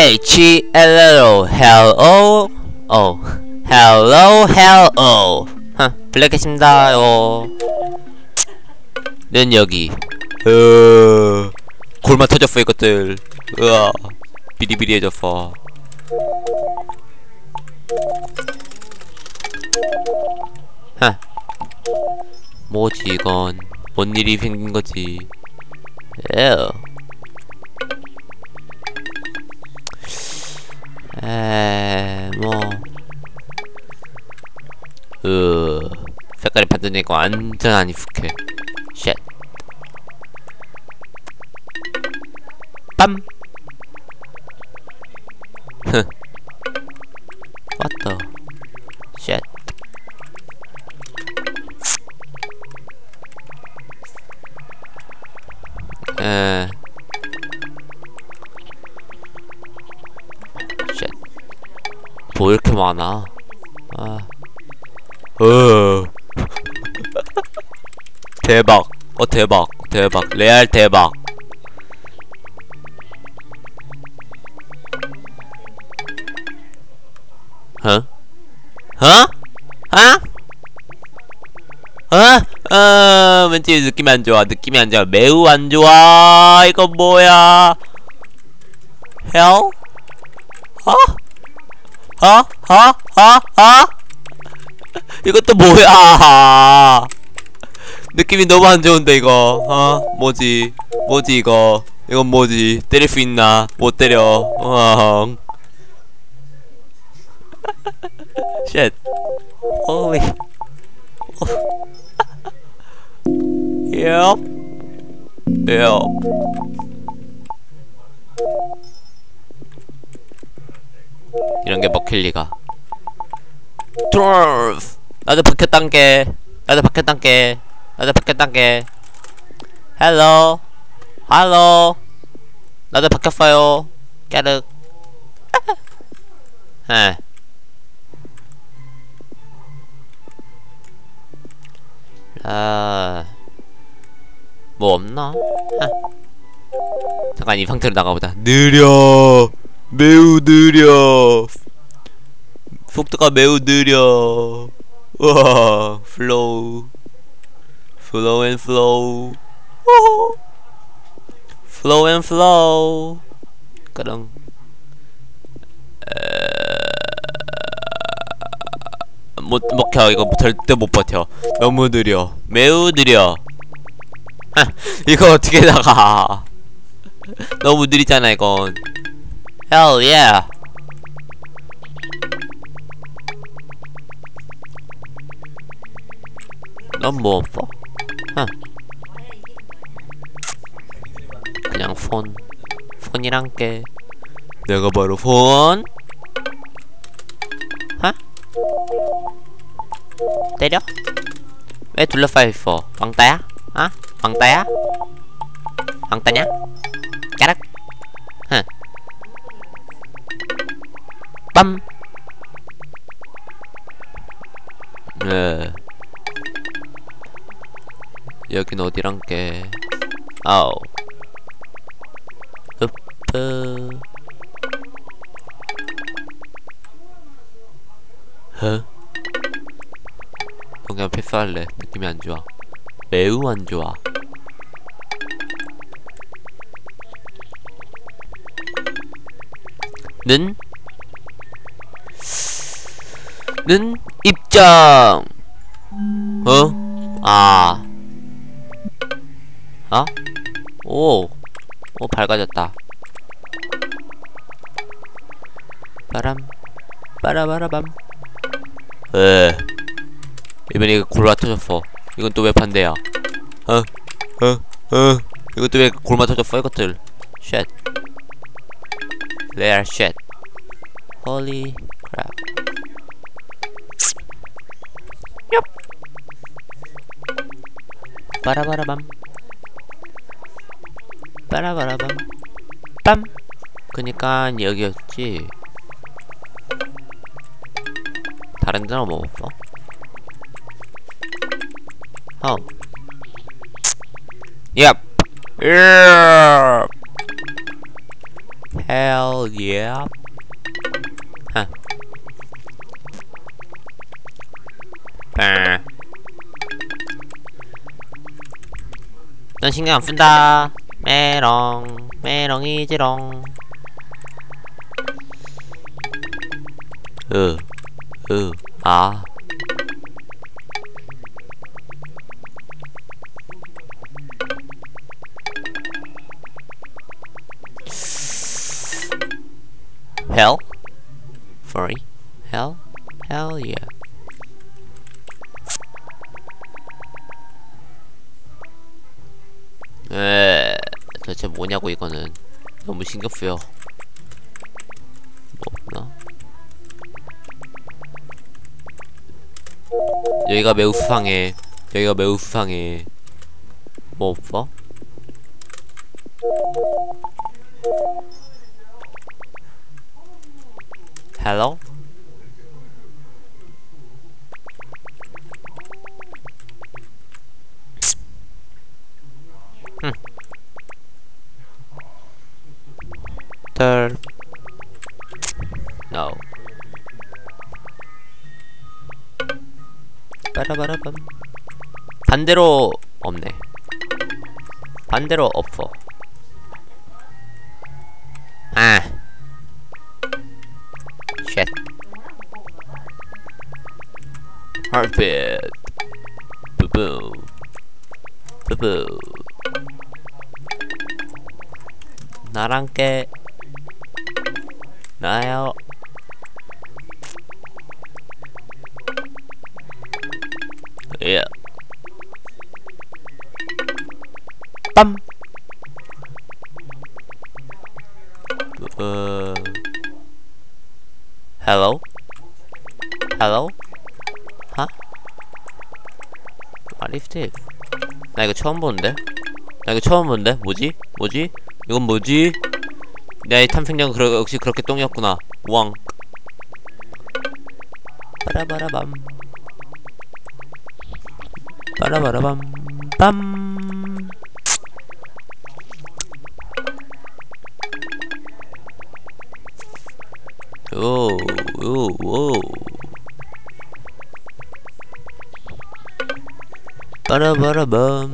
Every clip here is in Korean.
H L L hello oh hello hello. 하, 블랙했습니다요. 는 여기. 으 골마 터졌어 이것들. 으아 비리비리해졌어. 하. 뭐지 이건? 뭔 일이 생긴 거지? 에어 에, 뭐, 으, 색깔이 반전되니까 완전 안 익숙해. 쉣. 빰! 많아? 아. 어. 대박. 어 대박. 대박. 레알 대박. 어? 어? 어? 어? 어, 왠지 느낌이 안 좋아. 느낌이 안 좋아. 매우 안 좋아. 이거 뭐야? Hell? 어? 어? 어? 어? 어? 이것도 뭐야? 느낌이 너무 안 좋은데 이거. 어? 뭐지? 뭐지 이거? 이건 뭐지? 때릴 수 있나? 못 때려. 어. 쉣. Holy. yep. Yep. 이런 게 먹힐 리가. 드로프. 나도 박혔단 게. 나도 박혔단 게. 나도 박혔단 게. 헬로. 할로. 나도 박혔어요. 깨르. 에. 아, 뭐 없나? 하. 잠깐 이 상태로 나가보자. 느려, 매우 느려. 속도가 매우 느려. 와, 플로우, 플로우 앤 플로우, 플로우 앤 플로우. 그럼. 못 먹혀 이거 절대 못 버텨. 너무 느려. 매우 느려. 하, 이거 어떻게 나가? 너무 느리잖아 이건. Hell yeah 넌뭐 없어? 하. 그냥 폰 폰이란 게 내가 바로 폰 하? 때려? 왜 둘러싸여 있어? 왕따야? 어? 왕따야? 왕따냐? 까락? 흥. 빰. 어디란게? 아우. 으프. 허? 그냥 패스할래. 느낌이 안 좋아. 매우 안 좋아. 는? 는 입장. 어? 아. 어? 오. 오 밝아졌다. 바람. 빠라바라밤. 에. 이번에 이거 골마 터졌어. 이건 또 왜 반대야? 어? 어? 어? 또왜 골마 터졌어 이것들? 쉣. They are. 얍. 빠라바라밤. 빠라바라밤. 빰. 그니까 여기였지. 다른 데는 뭐 없어? 어. Yep. Yep. hell. 넌 신경 안 쓴다. 메롱, 메롱이지롱. 으, 으, 아. Hell? Furry? Hell? Hell yeah. 에, 도대체 뭐냐고 이거는 너무 신경 쓰여. 뭐 없나? 여기가 매우 수상해. 여기가 매우 수상해. 뭐 없어? Hello? 빠라바라밤. 반대로 없네. 반대로 없어. 아. Boo boo. Boo boo. 나랑 깨. 나요. 예. 빰. 어. Hello? Hello? 하? Is this? 나 이거 처음 보는데? 나 이거 처음 보는데? 뭐지? 뭐지? 이건 뭐지? 내이 탐색력 그러, 역시 그렇게 똥이었구나 우왕 빠라바라밤 빠라바라밤 빰 오, 오, 오. 빠라바라밤.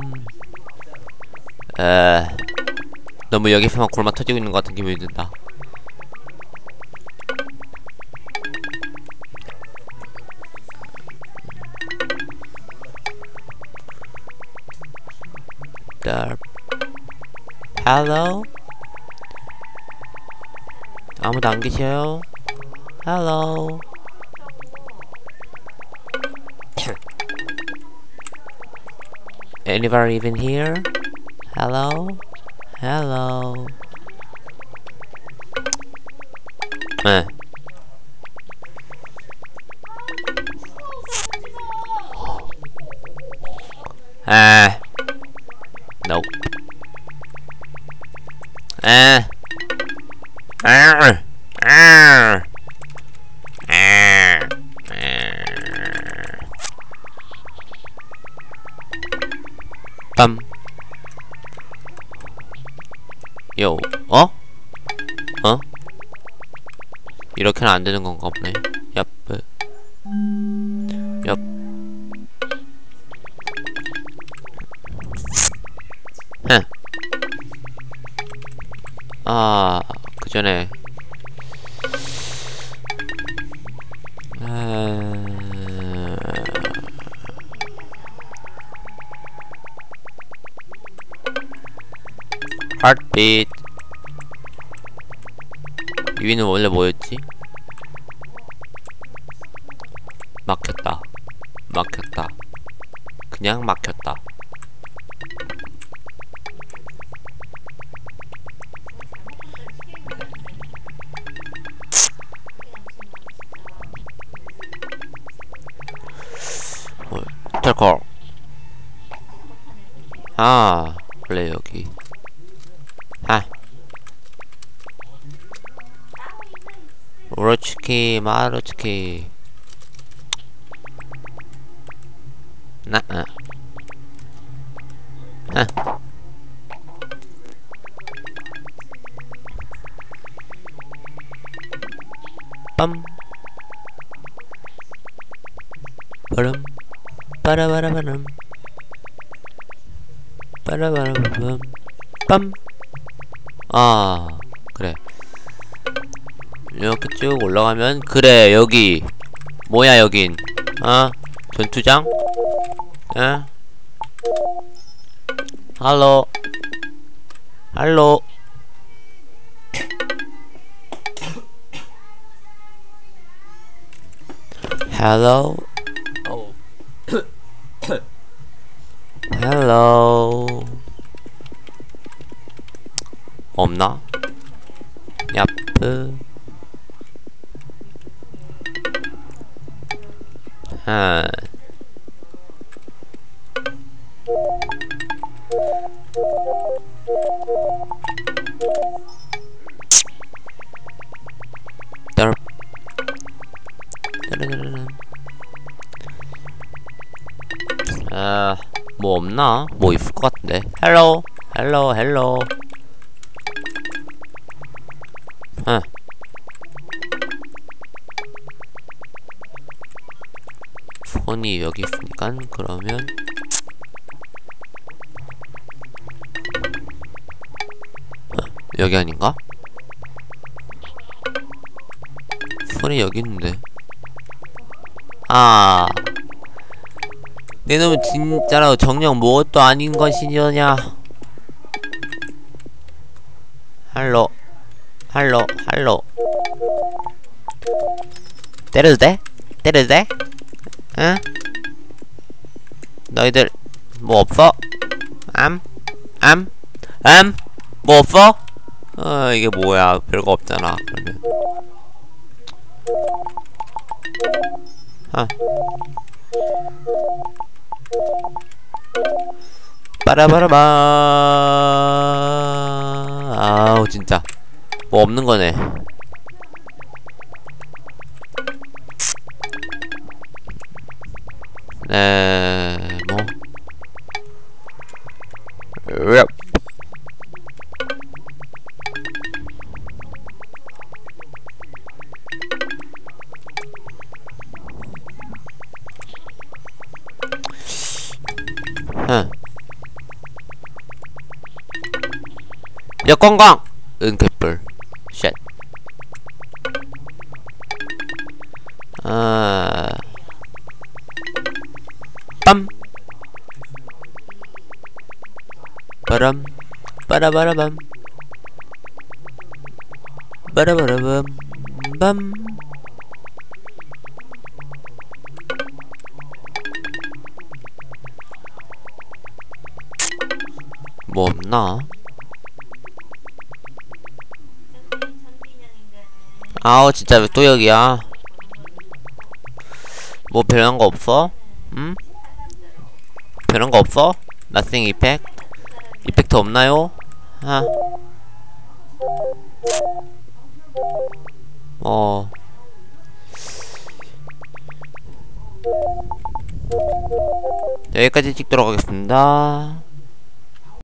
에, 너무 여기서만 골마 터지고 있는 것 같은 기분이 든다. Hello? 아무도 안 계셔요? Hello. Anybody even here? Hello? Hello. 네. 아. 아. 아. 아. 빰. 요, 어? 어? 이렇게는 안 되는 건가 보네. 아, 그 전에. 아... heartbeat 위는 원래 뭐였지? 막혔다 막혔다 그냥 막 아 원래 여기. 아. 오로치키 마루치키. 나 아. 아. 빰. 빠름 빠라바라바람 빠라바라밤 빰 아, 그래. 이렇게 쭉 올라가면, 그래, 여기. 뭐야, 여긴. 어? 전투장? 어? 할로. 할로. Hello. Oh. Hello. 없나? 야프. 아, 뭐 없나? 뭐 있을 것 같은데. 헬로, 헬로, 헬로. 폰이 여기 있으니까 그러면 어, 여기 아닌가? 폰이 여기 있는데 아 내놈은 진짜로 정녕 무엇도 아닌 것이냐 할로 할로 할로 때려도 돼? 때려도 돼? 응? 너희들 뭐 없어? 암? 암? 암? 뭐 없어? 어 이게 뭐야 별거 없잖아 그러면 아 빠라바라바 아우 진짜 뭐 없는 거네. 네, 뭐. 랩. 응. 역관광! 은개 빠람. 빠라바라밤. 빠라바라밤. 빰. 뭐 없나? 아우 진짜 왜 또 여기야 뭐 별난 거 없어? 응? 별난 거 없어? Effect? 이펙 트 없나요? 아. 어. 여기까지 찍도록 하겠습니다.